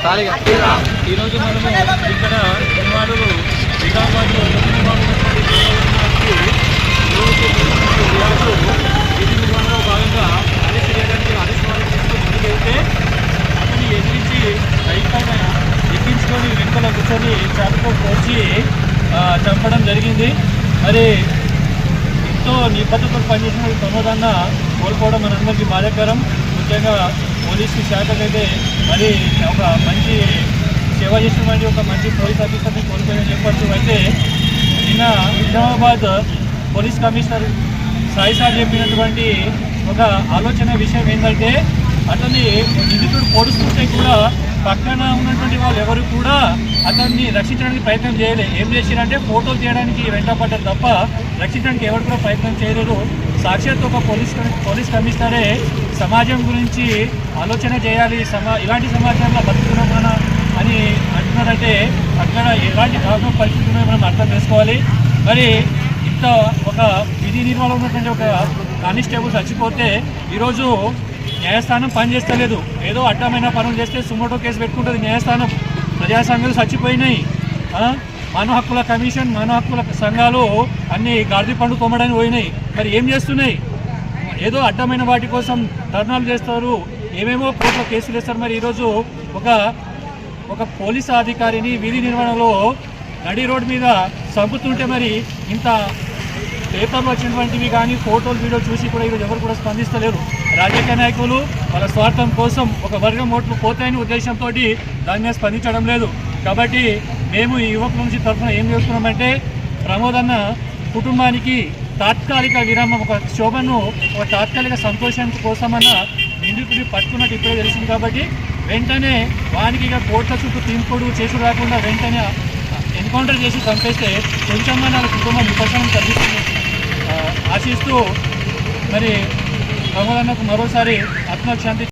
ఈరోజు మనము ఇక్కడ నివాళులు నిజామాబాద్లో విధి నిర్వహణలో భాగంగా అరెస్ట్ చేయడానికి అరెస్ట్ వారెంట్ అతన్ని ఎదిరించి బైక్ పైన ఎక్కించుకొని వెనుకల కూర్చొని చాటుతో చంపడం జరిగింది. మరి ఎంతో నిబద్ధతతో పనిచేసిన ఈ ప్రమోదాన్న కోల్పోవడం మనందరికీ బాధాకరం. ముఖ్యంగా పోలీసు శాఖకైతే మరి ఒక మంచి సేవ చేసినటువంటి ఒక మంచి పోలీస్ ఆఫీసర్ని కోల్పోయని చెప్పచ్చు. అయితే నిన్న Nizamabad police commissioner Sai sir చెప్పినటువంటి ఒక ఆలోచన విషయం ఏంటంటే అతన్ని నిందితుడు పొడుస్తుంటే కూడా పక్కన ఉన్నటువంటి వాళ్ళు ఎవరు కూడా అతన్ని రక్షించడానికి ప్రయత్నం చేయలేదు ఏం చేసిరంటే ఫోటో తీయడానికి వెంటపడ్డారు తప్ప రక్షించడానికి ఎవరు కూడా ప్రయత్నం చేయలేరు. సాక్షాత్ ఒక పోలీస్ పోలీస్ కమిషనరే సమాజం గురించి ఆలోచన చేయాలి. సమా ఇలాంటి సమాజంలో బతుకున్నామన మన అని అంటున్నారంటే అక్కడ ఎలాంటి దారుణ పరిస్థితులు ఉన్నాయో మనం అర్థం చేసుకోవాలి. మరి ఇంత ఒక విధి నిర్వహణ ఉన్నటువంటి ఒక కానిస్టేబుల్ చచ్చిపోతే ఈరోజు న్యాయస్థానం పనిచేస్తలేదు ఏదో అడ్డమైన పనులు చేస్తే సుమోటో కేసు పెట్టుకుంటుంది న్యాయస్థానం. ప్రజా సంఘాలు చచ్చిపోయినాయి మానవ హక్కుల కమిషన్ మానవ హక్కుల సంఘాలు అన్ని గార్జీ పండు తోమడానికి పోయినాయి. మరి ఏం చేస్తున్నాయి? ఏదో అడ్డమైన వాటి కోసం ధర్నాలు చేస్తారు. ఏమేమో కోర్టులో కేసులు వేస్తారు. మరి ఈరోజు ఒక ఒక పోలీస్ అధికారిని విధి నిర్వహణలో నడి రోడ్ మీద చంపుతుంటే మరి ఇంత పేపర్లో వచ్చినటువంటివి కానీ ఫోటోలు వీడియో చూసి కూడా ఈరోజు ఎవరు కూడా స్పందిస్తలేరు. రాజకీయ నాయకులు వాళ్ళ స్వార్థం కోసం ఒక వర్గం ఓట్లు పోతాయని ఉద్దేశంతో దాని మీద స్పందించడం లేదు. కాబట్టి మేము ఈ యువకుల నుంచి తరఫున ఏం చేస్తున్నామంటే ప్రమోదన్న కుటుంబానికి తాత్కాలిక విరామం ఒక శోభను ఒక తాత్కాలిక సంతోషం కోసమన్న నిందితుడిని పట్టుకున్నట్టు ఇప్పుడే తెలిసింది కాబట్టి వెంటనే వానికి ఇక కోట్ల చుట్టూ తీంపుడు చేసి రాకుండా వెంటనే ఎన్కౌంటర్ చేసి చంపేస్తే కొంచెం మన కుటుంబం విపక్షం కలిగిస్తుంది ఆశిస్తూ మరి భగవాన్కు మరోసారి ఆత్మశాంతి